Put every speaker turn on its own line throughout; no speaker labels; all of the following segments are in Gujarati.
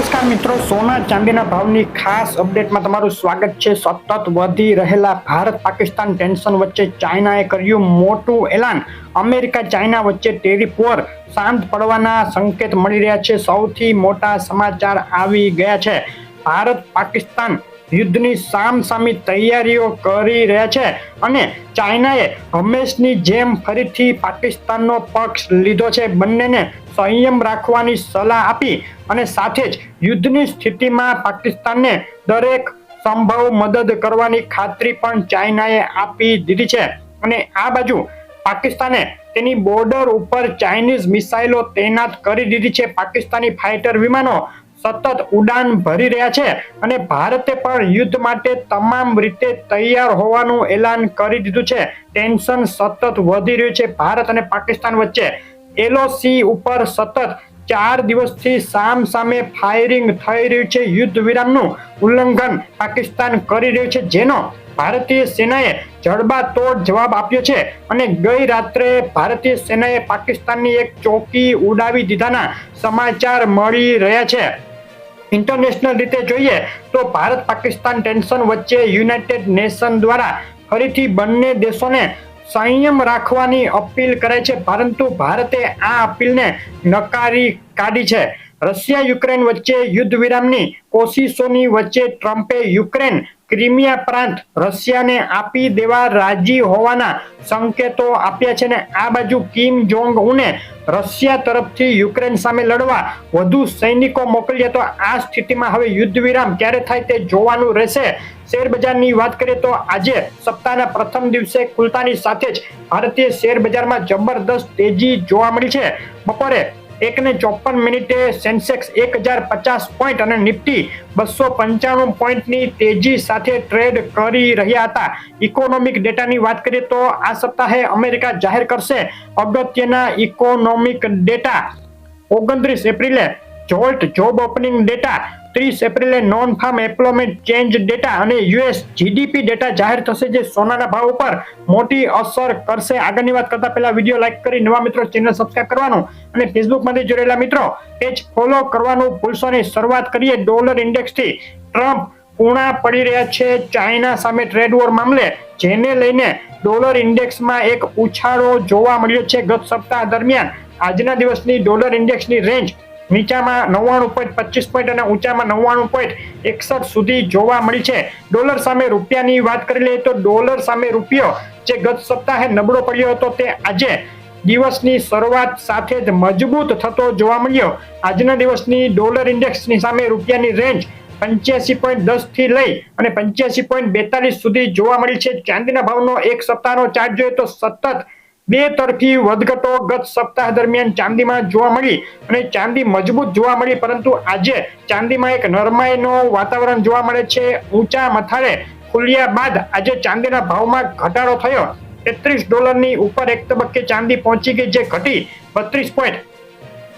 નમસ્કાર મિત્રો, સોના ચાંદીના ભાવની ખાસ અપડેટમાં તમારું સ્વાગત છે. સતત વધી રહેલા ભારત પાકિસ્તાન ટેન્શન વચ્ચે ચાઇનાએ કર્યું મોટું એલાન. અમેરિકા, ચાઇના વચ્ચે ટેરિફ વોર શાંત પડવાના સંકેત મળી રહ્યા છે. સૌથી મોટા સમાચાર આવી ગયા છે. ભારત પાકિસ્તાન યુદ્ધની સામસામી તૈયારીઓ કરી રહ્યા છે અને ચાઇનાએ હંમેશની જેમ ફરીથી પાકિસ્તાનનો પક્ષ લીધો છે. બંનેને સંયમ રાખવાની સલાહ આપી અને સાથે જ યુદ્ધની સ્થિતિમાં પાકિસ્તાનને દરેક સંભવ મદદ કરવાની ખાતરી પણ ચાઇનાએ આપી દીધી છે. અને આ બાજુ પાકિસ્તાને તેની બોર્ડર ઉપર ચાઇનીઝ મિસાઇલો તૈનાત કરી દીધી છે. પાકિસ્તાની ફાઇટર વિમાનો સતત ઉડાન ભરી રહ્યા છે અને ભારતે પણ યુદ્ધ માટે તમામ રીતે તૈયાર હોવાનું એલાન કરી દીધું છે. ટેન્શન સતત વધી રહ્યું છે. ભારત અને પાકિસ્તાન વચ્ચે એલઓસી ઉપર સતત ચાર દિવસથી સામ સામે ફાયરિંગ થઈ રહ્યું છે. યુદ્ધ વિરામનું ઉલ્લંઘન પાકિસ્તાન કરી રહ્યું છે, જેનો ભારતીય સેનાએ જડબાતોડ જવાબ આપ્યો છે અને ગઈ રાત્રે ભારતીય સેનાએ પાકિસ્તાનની એક ચોકી ઉડાવી દીધાના સમાચાર મળી રહ્યા છે. ઇન્ટરનેશનલ રીતે જોઈએ તો ભારત પાકિસ્તાન ટેન્શન વચ્ચે યુનાઇટેડ નેશન દ્વારા ફરીથી બંને દેશોને સંયમ રાખવાની અપીલ કરે છે, પરંતુ ભારતે આ અપીલને નકારી કાઢી છે. રશિયા યુક્રેન વચ્ચે યુદ્ધ વિરામની કોશિશોની વચ્ચે ટ્રમ્પે યુક્રેન ક્રિમિયા પ્રાંત રશિયાને આપી દેવા રાજી હોવાના સંકેતો આપ્યા છે ને આ બાજુ કિમ જોંગ ઉને રશિયા તરફથી યુક્રેન સામે લડવા વધુ સૈનિકો મોકલ્યા તો આ સ્થિતિમાં હવે યુદ્ધ વિરામ ક્યારે થાય તે જોવાનું રહેશે. શેર બજારની વાત કરીએ તો આજે સપ્તાહના પ્રથમ દિવસે ખુલતાની સાથે જ ભારતીય શેર બજારમાં જબરદસ્ત તેજી જોવા મળી છે. બપોરે એક ને ચોપન મિનિટે સેન્સેક્સ એક હજાર પચાસ પોઈન્ટ અને નિફ્ટી બસો પંચાણું પોઈન્ટની તેજી સાથે ટ્રેડ કરી રહ્યા હતા. ઇકોનોમિક ડેટાની વાત કરીએ તો આ સપ્તાહે અમેરિકા જાહેર કરશે અગત્યના ઇકોનોમિક ડેટા ઓગણત્રીસ એપ્રિલે જોલ્ટ જોબ ઓપનિંગ ડેટા ત્રીસ એપ્રિલે non farm employment change data અને યુએસ જીડીપી ડેટા જાહેર થશે જે સોનાના ભાવ ઉપર મોટી અસર કરશે. આગળની વાત કરતા પહેલા વીડિયો લાઈક કરી નવા મિત્રો ચેનલ સબસ્ક્રાઇબ કરવાનું અને ફેસબુકમાંથી જોડેલા મિત્રો પેજ ફોલો કરવાનું ભૂલશો નહીં. શરૂઆત કરીએ ડોલર ઇન્ડેક્સથી ટ્રમ્પ પૂણા પડી રહ્યા છે ચાઇના સામે ટ્રેડ વોર મામલે, જેને લઈને ડોલર ઇન્ડેક્સમાં એક ઉછાળો જોવા મળ્યો છે ગત સપ્તાહ દરમિયાન. આજના દિવસની ડોલર ઇન્ડેક્સની રેન્જ નીચામાં નવ્વાણું પોઈન્ટ પચીસ પોઈન્ટ અને ઊંચામાં નવ્વાણું પોઈન્ટ એકસઠ સુધી જોવા મળી છે. ડોલર સામે રૂપિયાની વાત કરી લઈએ તો ડોલર સામે રૂપિયો જે ગત સપ્તાહે નબળો પડ્યો હતો તે આજે દિવસની શરૂઆત સાથે જ મજબૂત થતો જોવા મળ્યો. આજના દિવસની ડોલર ઇન્ડેક્સની સામે રૂપિયાની રેન્જ પંચ્યાસી પોઈન્ટ દસથી લઈ અને પંચ્યાસી પોઈન્ટ બેતાલીસ સુધી જોવા મળી છે. ચાંદીના ભાવનો એક સપ્તાહનો ચાર્જ જોઈએ તો સતત બે તરફી વધઘટો ગત સપ્તાહ દરમિયાન ચાંદીમાં જોવા મળી અને ચાંદી મજબૂત જોવા મળી, પરંતુ આજે ચાંદીમાં એક નરમાઈનો વાતાવરણ જોવા મળે છે. ઊંચા મથાળે ખુલ્યા બાદ આજે ચાંદીના ભાવમાં ઘટાડો થયો. તેત્રીસ ડોલરની ઉપર એક તબક્કે ચાંદી પહોંચી ગઈ, જે ઘટી બત્રીસ પોઈન્ટ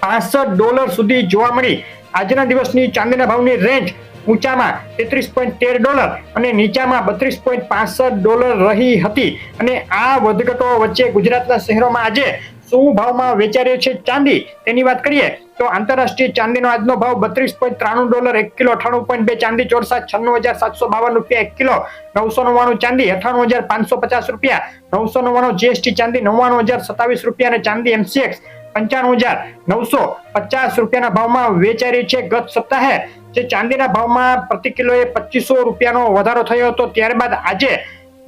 પાસઠ ડોલર સુધી જોવા મળી. આજના દિવસની ચાંદીના ભાવની રેન્જ ઊંચામાં તેત્રીસ પોઈન્ટ તેર ડોલર અને નીચામાં બત્રીસ પોઈન્ટ પાસઠ ડોલર રહી હતી. અને આ વધઘટો વચ્ચે ગુજરાતના શહેરોમાં આજે શું ભાવમાં વેચાઈ છે ચાંદી? તેની વાત કરીએ તો આંતરરાષ્ટ્રીય ચાંદીનો આજનો ભાવ બત્રીસ પોઈન્ટ ત્રાણું ડોલર, એક કિલો અઠાણું પોઈન્ટ બે ચાંદી ચોરસા છન્નું હજાર સાતસો બાવન રૂપિયા, એક કિલો નવસો નવ્વાણું ચાંદી અઠાણું હજાર પાંચસો પચાસ રૂપિયા, નવસો નવ્વાણું જીએસટી ચાંદી, નવ્વાણું હજાર સત્તાવીસ રૂપિયા અને ચાંદી એમસીએક્સ પંચાણું હજાર નવસો પચાસ રૂપિયાના ભાવમાં વેચાઈ છે ગત સપ્તાહે. જે ચાંદીના ભાવમાં પ્રતિ કિલોએ પચીસો રૂપિયાનો વધારો થયો હતો. ત્યારબાદ આજે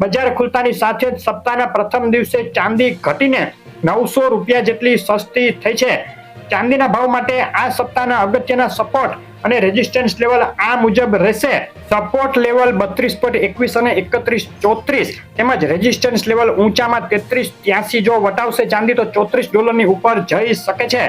બજાર ખુલતાની સાથે જ સપ્તાહના પ્રથમ દિવસે ચાંદી ઘટીને નવસો રૂપિયા જેટલી સસ્તી થઈ છે. ચાંદીના ભાવ માટે આ સપ્તાહના અગત્યના સપોર્ટ અને રેઝિસ્ટન્સ લેવલ આ મુજબ રહેશે. સપોર્ટ લેવલ બત્રીસ પોઈન્ટ એકવીસ અને એકત્રીસ ચોત્રીસ તેમજ રેઝિસ્ટન્સ લેવલ ઊંચામાં તેત્રીસ ત્યાસી જો વટાવશે ચાંદી તો ચોત્રીસ ડોલરની ઉપર જઈ શકે છે.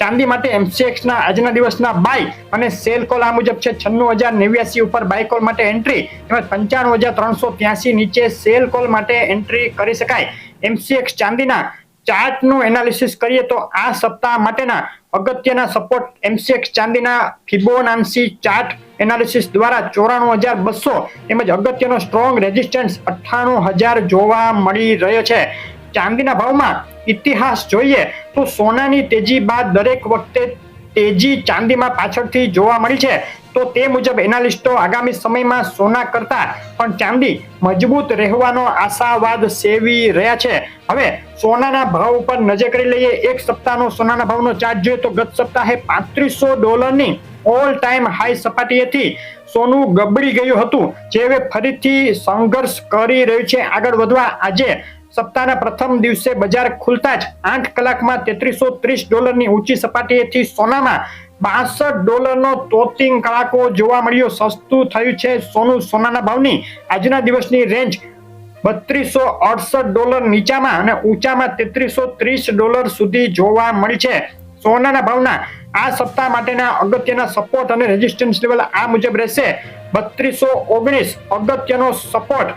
ચાંદી માટે એમસીએક્સના આજના દિવસના બાય અને સેલ કોલ આ મુજબ છે છન્નું હજાર નેવ્યાસી ઉપર બાય કોલ માટે એન્ટ્રી તેમજ પંચાણું હજાર ત્રણસો ત્યાસી નીચે સેલ કોલ માટે એન્ટ્રી કરી શકાય. એમસીએક્સ ચાંદીના ચાર્ટનું એનાલિસિસ કરીએ તો આ સપ્તાહ માટેના અગત્યના સપોર્ટ એમસીએક્સ ચાંદીના ફિબોનાન્સી ચાર્ટ એનાલિસિસ દ્વારા ચોરાણું હજાર બસો તેમજ અગત્યનો સ્ટ્રોંગ રેઝિસ્ટન્સ અઠ્ઠાણું હજાર જોવા મળી રહ્યો છે. ચાંદીના ભાવમાં ઇતિહાસ જોઈએ તો સોનાની તેજી બાદ દરેક વખતે તેજી ચાંદીમાં પાછળથી જોવા મળી છે. તો તે મુજબ એનાલિસ્ટો આગામી સમયમાં સોના કરતા પણ ચાંદી મજબૂત રહેવાનો આશાવાદ સેવી રહ્યા છે. હવે સોનાના ભાવ ઉપર નજર કરી લઈએ. એક સપ્તાહનો સોનાના ભાવનો ચાર્જ જોઈએ તો ગત સપ્તાહે પાંત્રીસો ડોલરની ઓલ ટાઈમ હાઈ સપાટીએથી સોનું ગબડી ગયું હતું. જે હવે ફરીથી સંઘર્ષ કરી રહ્યું છે. આગળ વધવા આજે સપ્તાહના પ્રથમ દિવસે બજાર ખુલતા જ આઠ કલાકમાં તેત્રીસો ત્રીસ ડોલરની ઊંચી સપાટીએથી સોનામાં બાસઠ ડોલરનો તોતિંગ કલાકો જોવા મળ્યો. સસ્તું થયું છે સોનું. સોનાના ભાવની આજના દિવસની રેન્જ બત્રીસો અડસઠ ડોલર નીચામાં અને ઊંચામાં તેત્રીસો ત્રીસ ડોલર સુધી જોવા મળી છે. સોનાના ભાવના આ સપ્તાહ માટેના અગત્યના સપોર્ટ અને રેઝિસ્ટન્સ લેવલ આ મુજબ રહેશે. બત્રીસો ઓગણીસ અગત્યનો સપોર્ટ.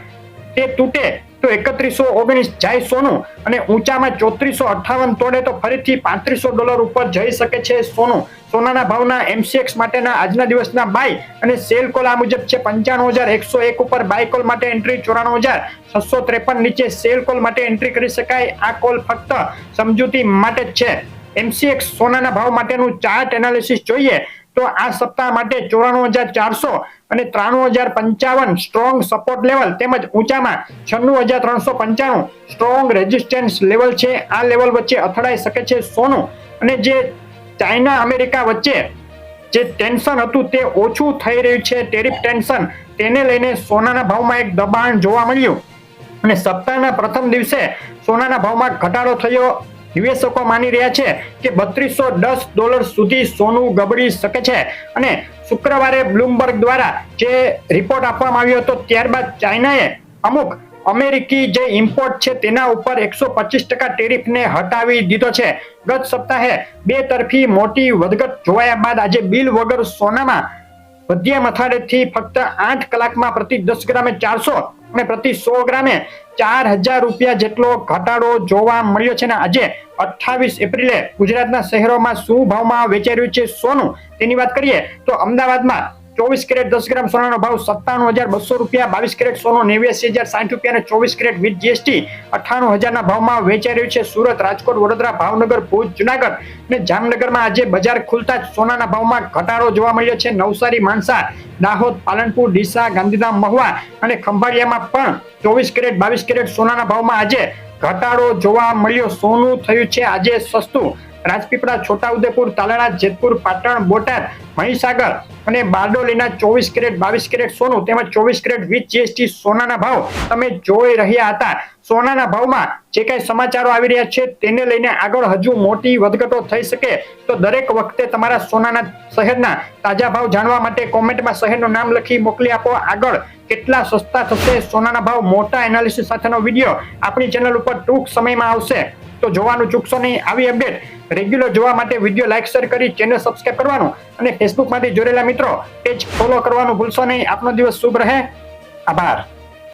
તે તૂટે તો એકત્રીસો ઓગણીસ જાય સોનું અને ઊંચામાં ચોત્રીસો અઠાવન તોડે તો ફરીથી પાંત્રીસો ડોલર ઉપર જઈ શકે છે સોનું. સોનાના ભાવના એમસીએક્સ માટેના આજના દિવસના બાય અને સેલ કોલ આ મુજબ છે પંચાણું હજાર એકસો એક ઉપર બાય કોલ માટે એન્ટ્રી ચોરાણું હજાર. છસો ત્રેપન નીચે સેલ કોલ માટે એન્ટ્રી કરી શકાય. આ કોલ ફક્ત સમજૂતી માટે જ છે. એમસીએક્સ સોનાના ભાવ માટેનું ચાર્ટ એનાલિસિસ જોઈએ. તો આ સપ્તાહ માટે ચોરાણું હજાર ચારસો અને ત્રાણું હજાર પંચાવન સ્ટ્રોંગ સપોર્ટ લેવલ તેમજ ઊંચામાં છન્નું હજાર ત્રણસો પંચાણું સ્ટ્રોંગ રેઝિસ્ટન્સ લેવલ છે. આ લેવલ વચ્ચે અથડાઈ શકે છે સોનું અને જે ચાઇના, અમેરિકા વચ્ચે જે ટેન્શન હતું તે ઓછું થઈ રહ્યું છે. ટેરિફ ટેન્શન તેને લઈને સોનાના ભાવમાં એક દબાણ જોવા મળ્યું અને સપ્તાહના પ્રથમ દિવસે સોનાના ભાવમાં ઘટાડો થયો. નિવેશકો માની રહ્યા છે કે બત્રીસો દસ ડોલર સુધી સોનું ગબડી શકે છે અને શુક્રવારે બ્લુમબર્ગ દ્વારા જે રિપોર્ટ આપવામાં આવ્યો હતો ત્યારબાદ ચાઇનાએ અમુક અમેરિકી જે ઇમ્પોર્ટ છે તેના ઉપર એકસો પચીસ ટકા ટેરિફને હટાવી દીધો છે. ગત સપ્તાહે બે તરફી મોટી વધઘટ જોવાયા બાદ આજે બિલ વગર સોનામાં વધ્યા મથાળેથી ફક્ત આઠ કલાકમાં પ્રતિ દસ ગ્રામે ચારસો અને પ્રતિ સો ગ્રામે ચાર હજાર રૂપિયા જેટલો ઘટાડો જોવા મળ્યો છે ને આજે અઠ્ઠાવીસ એપ્રિલે ગુજરાતના શહેરોમાં શું ભાવમાં વેચાઈ રહ્યું છે સોનું? તેની વાત કરીએ તો અમદાવાદમાં ચોવીસ કેરેટ દસ ગ્રામ સોનાનો ભાવ સત્તાણું હજાર બસો રૂપિયા, બાવીસ કેરેટ સોનો નેવ્યાસી હજાર સાઠ રૂપિયા અને ચોવીસ કેરેટ વિથ જીએસટી અઠ્ઠાણું હજારના ભાવમાં વેચાઈ રહ્યું છે સુરત, રાજકોટ, વડોદરા, ભાવનગર, ભુજ, જુનાગઢ અને જામનગરમાં આજે બજાર ખુલતા જ સોનાના ભાવમાં ઘટાડો જોવા મળ્યો છે. નવસારી માણસા દાહોદ, પાલનપુર, ડીસા, ગાંધીધામ, મહુવા અને ખંભાળિયામાં પણ ચોવીસ કેરેટ, બાવીસ કેરેટ સોનાના ભાવમાં આજે ઘટાડો જોવા મળ્યો. સોનું થયું છે આજે સસ્તું. રાજપીપળા છોટાઉદેપુર તાલાળા જેતપુર, પાટણ, બોટાદ, મહીસાગર અને બારડોલીના ચોવીસ કેરેટ, બાવીસ કેરેટ સોનું તેમજ ચોવીસ કેરેટ વીસ જીએસટી સોનાના ભાવ તમે જોઈ રહ્યા હતા. સોનાના ભાવમાં જે કઈ સમાચારો આવી રહ્યા છે તેને લઈને આગળ હજુ મોટી વધઘટો થઈ શકે તો દરેક વખતે તમારા સોનાના શહેરના તાજા ભાવ જાણવા માટે કોમેન્ટમાં શહેરનું નામ લખી મોકલી આપો. આગળ કેટલા સસ્તા થશે સોનાના ભાવ? મોટા એનાલિસિસ સાથેનો વીડિયો આપણી ચેનલ ઉપર ટૂંક સમયમાં આવશે. તો જોવાનું ચૂકશો નહીં. આવી અપડેટ રેગ્યુલર જોવા માટે વીડિયો લાઈક, શેર કરી ચેનલ સબસ્ક્રાઇબ કરવાનું અને ફેસબુકમાંથી જોડેલા મિત્રો પેજ ફોલો કરવાનું ભૂલશો નહીં. આપનો દિવસ શુભ રહે. આભાર.